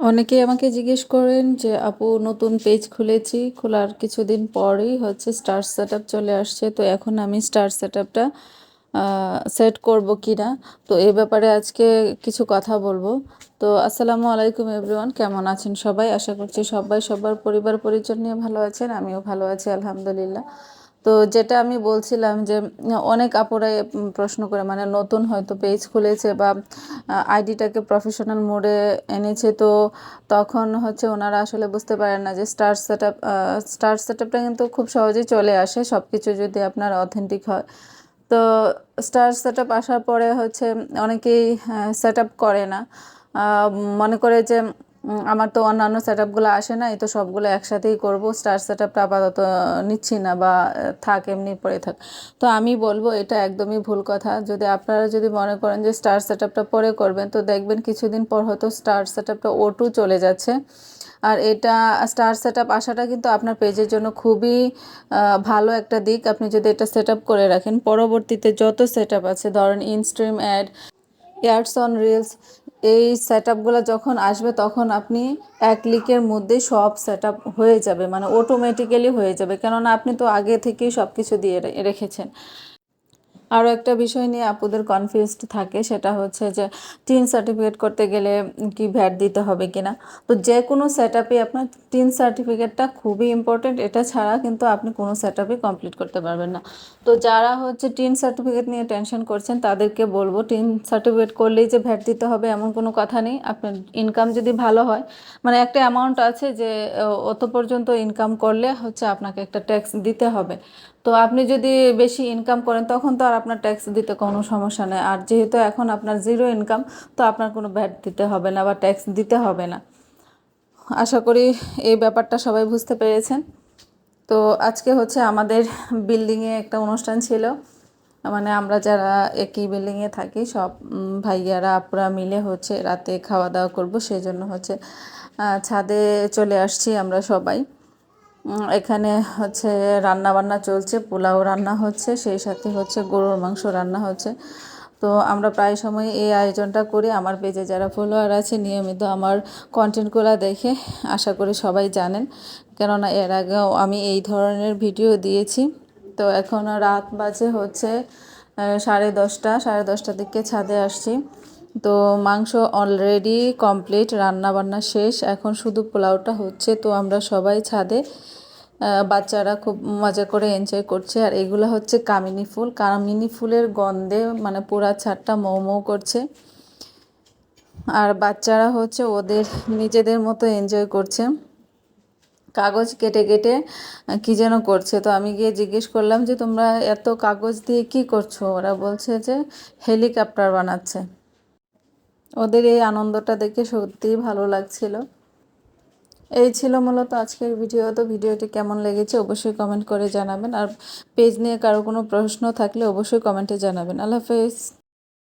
অনেকেই আমাকে জিজ্ঞেস করেন যে, আপু, নতুন পেজ খুলেছি। খোলার কিছুদিন পরেই হচ্ছে স্টার সেট চলে আসছে। তো এখন আমি স্টার সেট আপটা সেট করব কি না তো এ ব্যাপারে আজকে কিছু কথা বলব। তো আসসালামু আলাইকুম এভরিওয়ান কেমন আছেন সবাই? আশা করছি সবাই সবার পরিবার পরিজন নিয়ে ভালো আছেন, আমিও ভালো আছি, আলহামদুলিল্লাহ। তো যেটা আমি বলছিলাম যে, অনেক আপুরাই প্রশ্ন করে মানে নতুন হয়তো পেজ খুলেছে বা আইডিটাকে প্রফেশনাল মোডে এনেছে, তো তখন হচ্ছে ওনারা আসলে বুঝতে পারেন না যে star set up star set আপটা কিন্তু খুব সহজেই চলে আসে সব কিছু যদি আপনার অথেন্টিক হয়। তো স্টার সেট আসার পরে হচ্ছে অনেকেই সেট আপ করে না। মনে করে যে আমার তো অন্যান্য সেট আপগুলো আসে না, এই তো সবগুলো একসাথেই করব স্টার সেট আপটা আপাতত নিচ্ছি না বা থাক, এমনি পরে থাক। তো আমি বলব, এটা একদমই ভুল কথা। যদি আপনারা যদি মনে করেন যে স্টার সেট আপটা পরে করবেন, তো দেখবেন কিছুদিন পর হয়তো স্টার সেট আপটা ওটু চলে যাচ্ছে। আর এটা স্টার সেট আপ আসাটা কিন্তু আপনার পেজের জন্য খুবই ভালো একটা দিক। আপনি যদি এটা সেট আপ করে রাখেন, পরবর্তীতে যত সেট আপ আছে, ধরেন instream ad airs on reels এই সেট যখন আসবে, তখন আপনি এক ক্লিকের মধ্যে সব সেট হয়ে যাবে মানে অটোমেটিক্যালি হয়ে যাবে। কেননা আপনি তো আগে থেকেই সব কিছু দিয়ে রেখেছেন। আরও একটা বিষয় নিয়ে আপুদের কনফিউজড থাকে, সেটা হচ্ছে যে টিন সার্টিফিকেট করতে গেলে কি ভ্যাট দিতে হবে কি না তো যে কোনো সেট আপে আপনার টিন সার্টিফিকেটটা খুবই ইম্পর্টেন্ট এটা ছাড়া কিন্তু আপনি কোনো সেট আপই কমপ্লিট করতে পারবেন না। তো যারা হচ্ছে টিন সার্টিফিকেট নিয়ে টেনশন করছেন, তাদেরকে বলব টিন সার্টিফিকেট করলেই যে ভ্যাট দিতে হবে এমন কোনো কথা নেই। আপনার ইনকাম যদি ভালো হয় মানে একটা অ্যামাউন্ট আছে যে অত পর্যন্ত ইনকাম করলে হচ্ছে আপনাকে একটা ট্যাক্স দিতে হবে। তো আপনি যদি বেশি ইনকাম করেন, তখন তো আর আপনার ট্যাক্স দিতে কোনো সমস্যা নেই। আর যেহেতু এখন আপনার জিরো ইনকাম তো আপনার কোনো ভ্যাট দিতে হবে না বা ট্যাক্স দিতে হবে না। আশা করি এই ব্যাপারটা সবাই বুঝতে পেরেছেন। তো আজকে হচ্ছে আমাদের বিল্ডিংয়ে একটা অনুষ্ঠান ছিল। মানে আমরা যারা একই বিল্ডিংয়ে থাকি, সব ভাইয়ারা, আপুরা মিলে হচ্ছে রাতে খাওয়া দাওয়া করব। সেই জন্য হচ্ছে ছাদে চলে আসছি আমরা সবাই। এখানে হচ্ছে রান্না বান্না চলছে, পোলাও রান্না হচ্ছে, সেই সাথে হচ্ছে গরুর মাংস রান্না হচ্ছে। তো আমরা প্রায় সময় এই আয়োজনটা করি। আমার পেজে যারা ফলোয়ার আছে, নিয়মিত আমার কন্টেন্টগুলো দেখে আশা করি সবাই জানেন। কেননা এর আগেও আমি এই ধরনের ভিডিও দিয়েছি। তো এখন রাত বাজে হচ্ছে সাড়ে দশটা, সাড়ে দশটার দিকে ছাদে আসছি। তো মাংস অলরেডি কমপ্লিট রান্না বান্না শেষ। এখন শুধু পোলাওটা হচ্ছে। তো আমরা সবাই ছাদে বাচ্চারা খুব মজা করে এনজয় করছে। আর এগুলো হচ্ছে কামিনী ফুল। কামিনী ফুলের গন্ধে মানে পুরা ছাদটা মৌ মৌ করছে। আর বাচ্চারা হচ্ছে ওদের নিজেদের মতো এনজয় করছে। কাগজ কেটে কেটে কী যেন করছে। তো আমি গিয়ে জিজ্ঞেস করলাম যে, তোমরা এত কাগজ দিয়ে কি করছ? ওরা বলছে যে, হেলিকপ্টার বানাচ্ছে। ওদের এই আনন্দটা দেখে সত্যিই ভালো লাগছিল। এই ছিল মূলত আজকের ভিডিও। তো ভিডিওটি কেমন লেগেছে অবশ্যই কমেন্ট করে জানাবেন। আর পেজ নিয়ে কারও কোনো প্রশ্ন থাকলে অবশ্যই কমেন্টে জানাবেন। আল্লাহ হাফেজ।